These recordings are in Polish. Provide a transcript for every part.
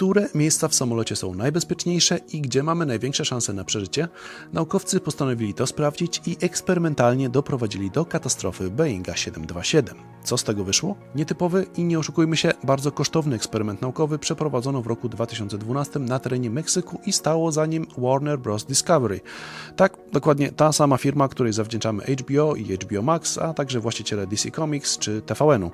które miejsca w samolocie są najbezpieczniejsze i gdzie mamy największe szanse na przeżycie, naukowcy postanowili to sprawdzić i eksperymentalnie doprowadzili do katastrofy Boeinga 727. Co z tego wyszło? Nietypowy i nie oszukujmy się, bardzo kosztowny eksperyment naukowy przeprowadzono w roku 2012 na terenie Meksyku i stało za nim Warner Bros. Discovery. Tak, dokładnie ta sama firma, której zawdzięczamy HBO i HBO Max, a także właściciele DC Comics czy TVN-u.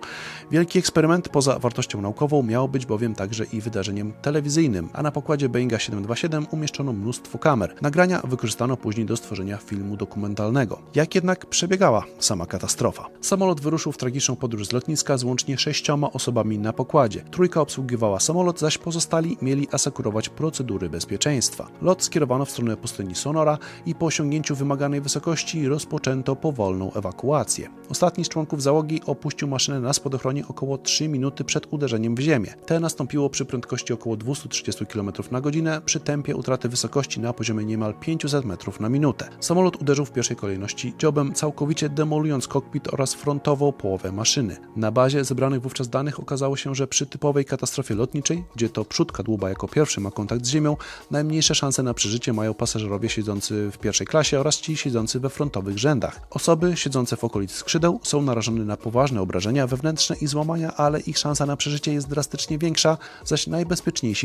Wielki eksperyment poza wartością naukową miał być bowiem także i wydarzeniem telewizyjnym, a na pokładzie Boeinga 727 umieszczono mnóstwo kamer. Nagrania wykorzystano później do stworzenia filmu dokumentalnego. Jak jednak przebiegała sama katastrofa? Samolot wyruszył w tragiczną podróż z lotniska z łącznie sześcioma osobami na pokładzie. Trójka obsługiwała samolot, zaś pozostali mieli asekurować procedury bezpieczeństwa. Lot skierowano w stronę pustyni Sonora i po osiągnięciu wymaganej wysokości rozpoczęto powolną ewakuację. Ostatni z członków załogi opuścił maszynę na spadochronie około 3 minuty przed uderzeniem w ziemię. Te nastąpiło przy prędkości około 230 km na godzinę, przy tempie utraty wysokości na poziomie niemal 500 metrów na minutę. Samolot uderzył w pierwszej kolejności dziobem, całkowicie demolując kokpit oraz frontową połowę maszyny. Na bazie zebranych wówczas danych okazało się, że przy typowej katastrofie lotniczej, gdzie to przód kadłuba jako pierwszy ma kontakt z ziemią, najmniejsze szanse na przeżycie mają pasażerowie siedzący w pierwszej klasie oraz ci siedzący we frontowych rzędach. Osoby siedzące w okolicy skrzydeł są narażone na poważne obrażenia wewnętrzne i złamania, ale ich szansa na przeżycie jest drastycznie większa, zaś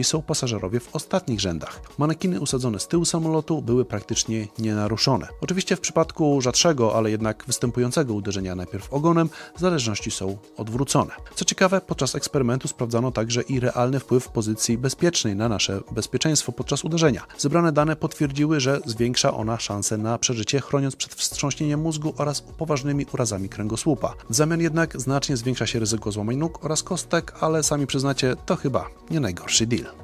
są pasażerowie w ostatnich rzędach. Manekiny usadzone z tyłu samolotu były praktycznie nienaruszone. Oczywiście w przypadku rzadszego, ale jednak występującego uderzenia najpierw ogonem, zależności są odwrócone. Co ciekawe, podczas eksperymentu sprawdzano także i realny wpływ pozycji bezpiecznej na nasze bezpieczeństwo podczas uderzenia. Zebrane dane potwierdziły, że zwiększa ona szanse na przeżycie, chroniąc przed wstrząśnieniem mózgu oraz poważnymi urazami kręgosłupa. W zamian jednak znacznie zwiększa się ryzyko złamań nóg oraz kostek, ale sami przyznacie, to chyba nie najgorszy Cedil.